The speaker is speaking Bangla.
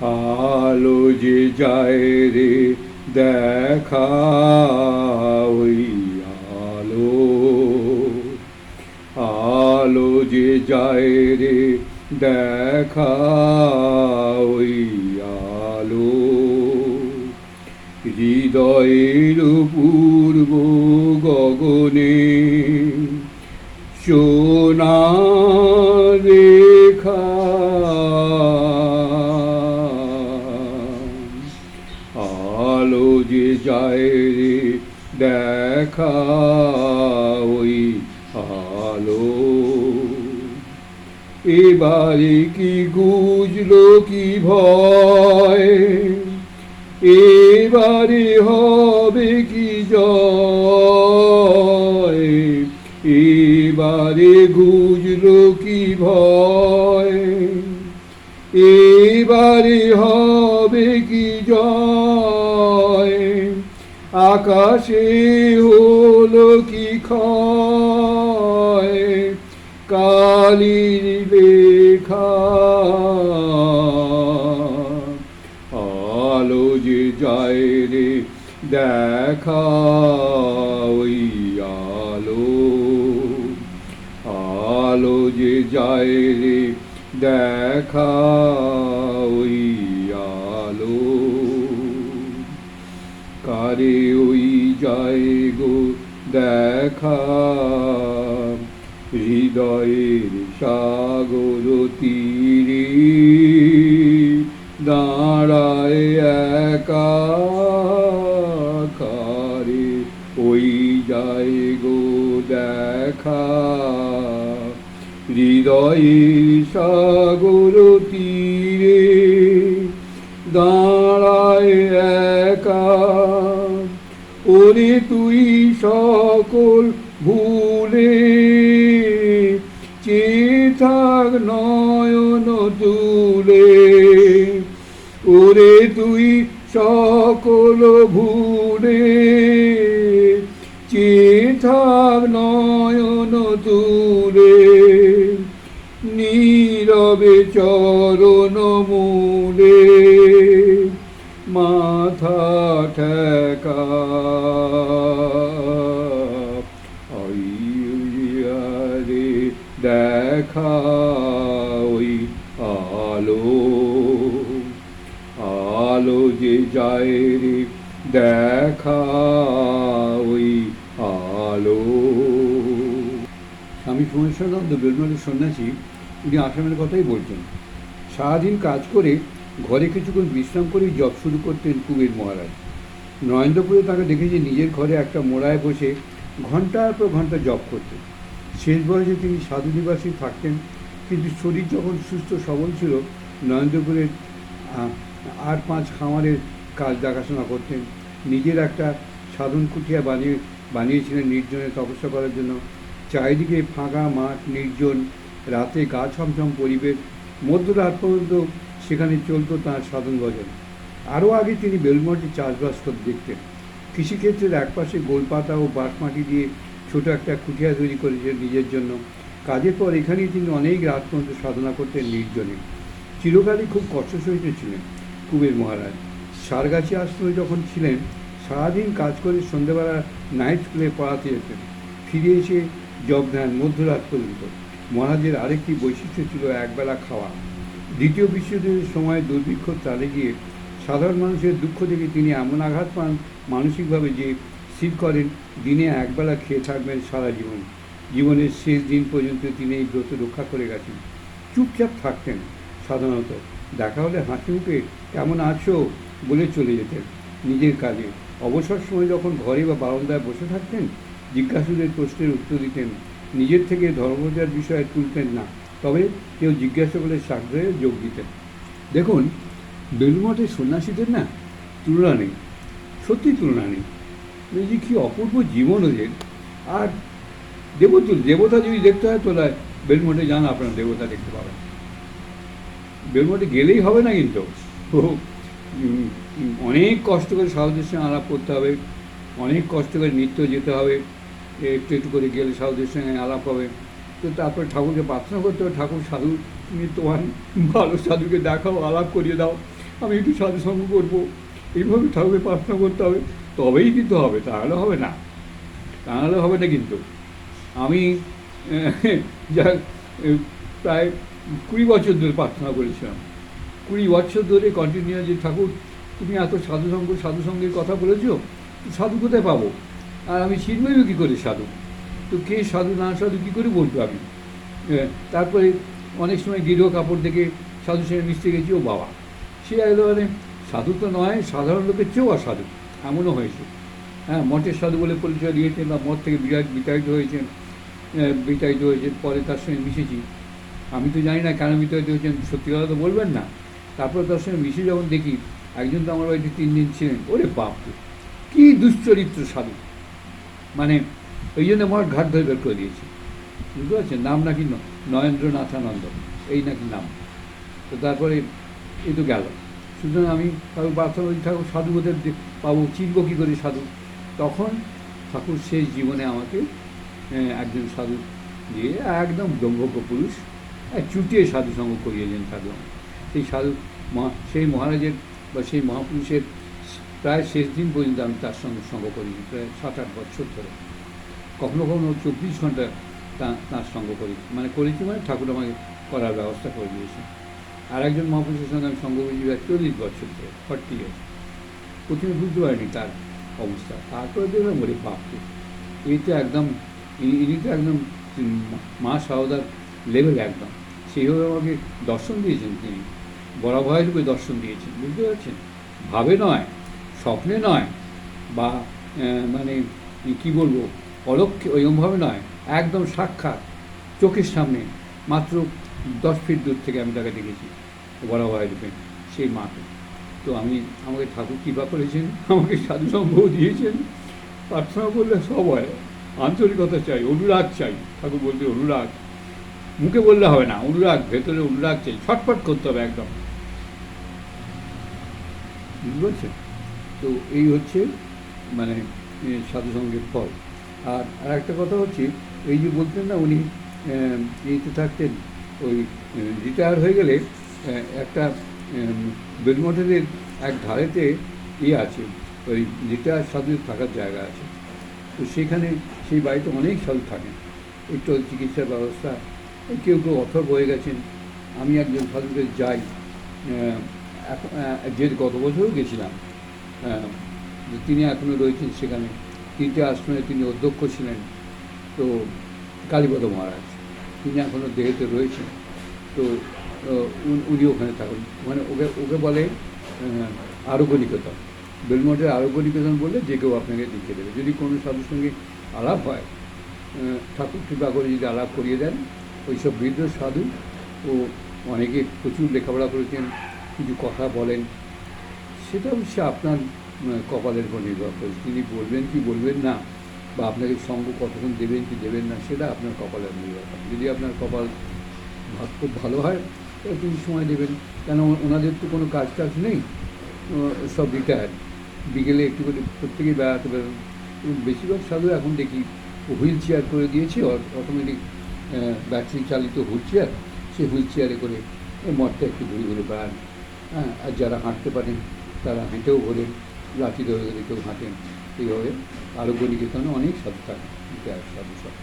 আলো যে যায় রে, দেখা ওই আলো। আলো যে যায় রে, দেখা ওই আলো। হৃদয়ের পূর্ব গগনে সোনা আলো যে যায় রে, দেখা ওই আলো। এবারে কি গুজলো, কি ভয়? এবারে হবে কি জয়? এবারে গুজলো, কি ভয়? এবারে হবে কি জয়? আকাশে হলো কি ক্ষয়, কালির লেখা আলো যে যায় রে দেখা, ওই আলো। আলো যে যায় রে দেখা, ওই কারে ওই যায় গো দেখা। হৃদয়ের সাগর তীরে দাঁড়ায় একা। কারে ওই যায় গো দেখা। হৃদয়ের সাগর তীরে তুই সকল ভুলে চেয়ে থাক নয়ন তুলে ওরে তুই সকল ভুলে চেয়ে থাক নয়ন তুলে নীরবে চরণ মূলে মাথা ঠেকা দেখা ওই আলো আলো যে যায় রে দেখা ওই আলো। স্বামী সোমেশ্বরানন্দ বেলমলের সন্ন্যাসী উনি আসামের কথাই বলছেন। সারাদিন কাজ করে ঘরে কিছুক্ষণ বিশ্রাম করে জব শুরু করতেন কুবের মহারাজ। নরেন্দ্রপুরে তাকে দেখেছি নিজের ঘরে একটা মোড়ায় বসে ঘণ্টার পর ঘণ্টা জব করতেন। শেষ বয়সে তিনি সাধু নিবাসী থাকতেন, কিন্তু শরীর যখন সুস্থ সবল ছিল, নরেন্দ্রপুরের আর পাঁচ খামারের কাজ দেখাশোনা করতেন। নিজের একটা সাধন কুঠিয়া বানিয়ে, বানিয়েছিলেন নির্জনে তপস্যা করার জন্য। চারিদিকে ফাঁকা মাঠ, নির্জন, রাতে গা ছমছম পরিবেশ। মধ্যরাত পর্যন্ত সেখানে চলতো তাঁর সাধন ভজন। আরও আগে তিনি বেলমঠে চাষবাস করে দেখতেন। কৃষিক্ষেত্রের একপাশে গোলপাতা ও বাঁশমাটি দিয়ে ছোট একটা কুঠিয়া তৈরি করেছেন নিজের জন্য। কাজের পর এখানেই তিনি অনেক রাত পর্যন্ত সাধনা করতেন নির্জনে। চিরকালই খুব কষ্ট সহিত ছিলেন কুবের মহারাজ। সারগাছি আশ্রমে যখন ছিলেন, সারাদিন কাজ করে সন্ধ্যেবেলা নাইট স্কুলে পড়াতে যেতেন। ফিরে এসে জব ধ্যান মধ্যরাত পর্যন্ত। মহারাজের আরেকটি বৈশিষ্ট্য ছিল একবেলা খাওয়া। দ্বিতীয় বিশ্বযুদ্ধের সময় দুর্ভিক্ষ চালে গিয়ে সাধারণ মানুষের দুঃখ থেকে তিনি এমন আঘাত পান মানসিকভাবে যে স্থির করেন, দিনে একবেলা খেয়ে থাকবেন সারা জীবন। জীবনের শেষ দিন পর্যন্ত তিনি এই ব্রত রক্ষা করে গেছেন। চুপচাপ থাকতেন সাধারণত। দেখা হলে হাসি মুখে, কেমন আছো? বলে চলে যেতেন নিজের কাজে। অবসর সময় যখন ঘরে বা বারান্দায় বসে থাকতেন, জিজ্ঞাসুদের প্রশ্নের উত্তর দিতেন, নিজের থেকে ধর্মপ্রচার বিষয়ে তুলতেন না। তবে কেউ জিজ্ঞাসা করলে সাগ্রহে যোগ দিতেন। দেখুন বেলুমঠের সন্ন্যাসীদের না তুলনা নেই। সত্যি তুলনা নেই। এই যে কী অপূর্ব জীবন ওদের আর দেবতুল দেবতা যদি দেখতে হয় তোলায় বেলমঠে যান, আপনার দেবতা দেখতে পাবেন। বেলমঠে গেলেই হবে না কিন্তু। অনেক কষ্ট করে সাধুদের সঙ্গে আলাপ করতে হবে। অনেক কষ্ট করে নিত্য যেতে হবে। একটু একটু করে গেলে সাধুদের সঙ্গে আলাপ হবে। তো তারপর ঠাকুরকে প্রার্থনা করতে হবে, ঠাকুর, সাধু, তুমি তোমার ভালো সাধুকে দেখাও, আলাপ করিয়ে দাও। আমি একটু সাধু সঙ্গ করব। এইভাবে ঠাকুরের প্রার্থনা করতে হবে, তবেই কিন্তু হবে তাহলে হবে না। তাহলে হবে না কিন্তু। আমি যা প্রায় কুড়ি বছর ধরে প্রার্থনা করেছিলাম। কুড়ি বছর ধরে কন্টিনিউ যে ঠাকুর, তুমি এত সাধুসঙ্গ সাধুসঙ্গের কথা বলেছ সাধু কোথায় পাবো? আর আমি চিনবই কী করে সাধু? তো কে সাধু না সাধু কী করে বলব আমি? তারপরে অনেক সময় গৃহ কাপড় দেখে সাধু সঙ্গে মিশতে গেছি, ও বাবা। সে একেবারে সাধু তো নয়, সাধারণ লোকের চেয়েও অসাধু। এমনও হয়েছে। হ্যাঁ মঠের সাধু বলে পরিচয় দিয়েছেন বা মঠ থেকে বিরাট বিতাড়িত হয়েছেন বিতাড়িত হয়েছেন, পরে তার সঙ্গে মিশেছি। আমি তো জানি না কেন বিতাড়িত হয়েছেন, সত্যি কথা তো বলবেন না। তারপর তার সঙ্গে মিশে যখন দেখি, একজন তো আমার বাড়িতে তিন দিন ছিলেন, ওরে বাপ কি দুশ্চরিত্র সাধু। মানে ওই জন্য আমার ঘাট ধরে বের করে দিয়েছি। বুঝতে পারছেন? নাম নাকি ন- নরেন্দ্রনাথানন্দ এই নাকি নাম। তো তারপরে এ তো গেল। সুতরাং আমি ঠাকুর করি ঠাকুর সাধু ওদের দে- পাবো, চিনব কী করে সাধু? তখন ঠাকুর শেষ জীবনে আমাকে একজন সাধু দিয়ে একদম ব্রহ্মজ্ঞ পুরুষ চুটিয়ে সাধু সঙ্গ করিয়েছেন সাধু সেই সাধু সেই মহারাজের বা সেই মহাপুরুষের প্রায় শেষ দিন পর্যন্ত আমি তার সঙ্গে সঙ্গ করিনি, প্রায় সাত আট বছর ধরে। কখনো কখনো চব্বিশ ঘণ্টা তা- তার সঙ্গ করি মানে করেছি মানে ঠাকুর আমাকে করার ব্যবস্থা করে দিয়েছে আর একজন মহাপুরুষের সঙ্গে আমি সঙ্গ প্রায় চল্লিশ বছর ধরে ফর্টি ইয়ার্স প্রথমে বুঝতে পারিনি তার অবস্থা, তারপরে দেখলাম বলি বাপকে এই তো একদম ইনি তো একদম মা সারদার লেভেল একদম। সেইভাবে আমাকে দর্শন দিয়েছেন তিনি, বড় ভয় রূপে দর্শন দিয়েছেন, বুঝতে পারছেন? ভাবে নয়, স্বপ্নে নয়, বা মানে কি বলব, অলক্ষ্যে, ওইরকমভাবে নয়, একদম সাক্ষাৎ, চোখের সামনে, মাত্র দশ ফিট দূর থেকে আমি তাকে দেখেছি। ভয় রূপে সেই মাকে। তো আমি, আমাকে ঠাকুর কৃপা করেছেন, আমাকে সাধু সঙ্গও দিয়েছেন। প্রার্থনা করলে সব হয়। আন্তরিকতা চাই, অনুরাগ চাই। ঠাকুর বলতে অনুরাগ। মুখে বললে হবে না, অনুরাগ, ভেতরে অনুরাগ চাই। ছটফট করতে হবে একদম। বুঝতে পারছেন? তো এই হচ্ছে মানে সাধুসঙ্গের ফল। আর আর একটা কথা হচ্ছে, এই যে বলতেন না উনি এইতে থাকতেন, ওই রিটায়ার হয়ে গেলে একটা বেলমঠের এক ধারেতে ইয়ে আছে, ওই রিটায়ার সাধু থাকার জায়গা আছে। তো সেখানে সেই বাড়িতে অনেক সাধু থাকেন। একটু চিকিৎসার ব্যবস্থা, কেউ কেউ অথর্ব হয়ে গেছেন। আমি একজন সাধুকে যাই যে গত বছরও গেছিলাম তিনি এখনও রয়েছেন সেখানে। তিনটে আশ্রমে তিনি অধ্যক্ষ ছিলেন। তো কালীপদ মহারাজ, তিনি এখনও দেহেতে রয়েছেন। তো উনি ওখানে থাকুন। মানে ওকে ওকে বলে আরোগ্য নিকেতন বেলমঠের আরোগ্য নিকেতন বললে যে কেউ আপনাকে দেখিয়ে দেবে। যদি কোনো সাধুর সঙ্গে আলাপ হয় ঠাকুর কৃপা করে যদি আলাপ করিয়ে দেন, ওইসব বৃদ্ধ, সাধু ও অনেকে প্রচুর লেখাপড়া করেছেন, কিছু কথা বলেন, সেটা অবশ্য আপনার কপালের উপর নির্ভর করে। তিনি বলবেন কি বলবেন না, বা আপনাকে সঙ্গ কতক্ষণ দেবেন, কি দেবেন না, সেটা আপনার কপালের নির্ভর করে। যদি আপনার কপাল খুব ভালো হয় তিনি সময় দেবেন। কেন ওনাদের তো কোনো কাজ টাজ নেই সব রিটায়ার্ড বিকেলে একটু করে প্রত্যেকেই বেড়াতে বেরোন। বেশিরভাগ সাধু এখন দেখি হুইল চেয়ার করে দিয়েছে অটোমেটিক ব্যাটারি চালিত হুইল চেয়ার সেই হুইল চেয়ারে করে মঠটা একটু ঘুরে ঘুরে বেড়ান। হ্যাঁ আর যারা হাঁটতে পারেন, তারা হেঁটেও ঘোরেন। লাঠি ধরে ধরে কেউ হাঁটেন। এইভাবে আরোগ্য নিকেতনে অনেক সাধু থাকে। সাধু সব।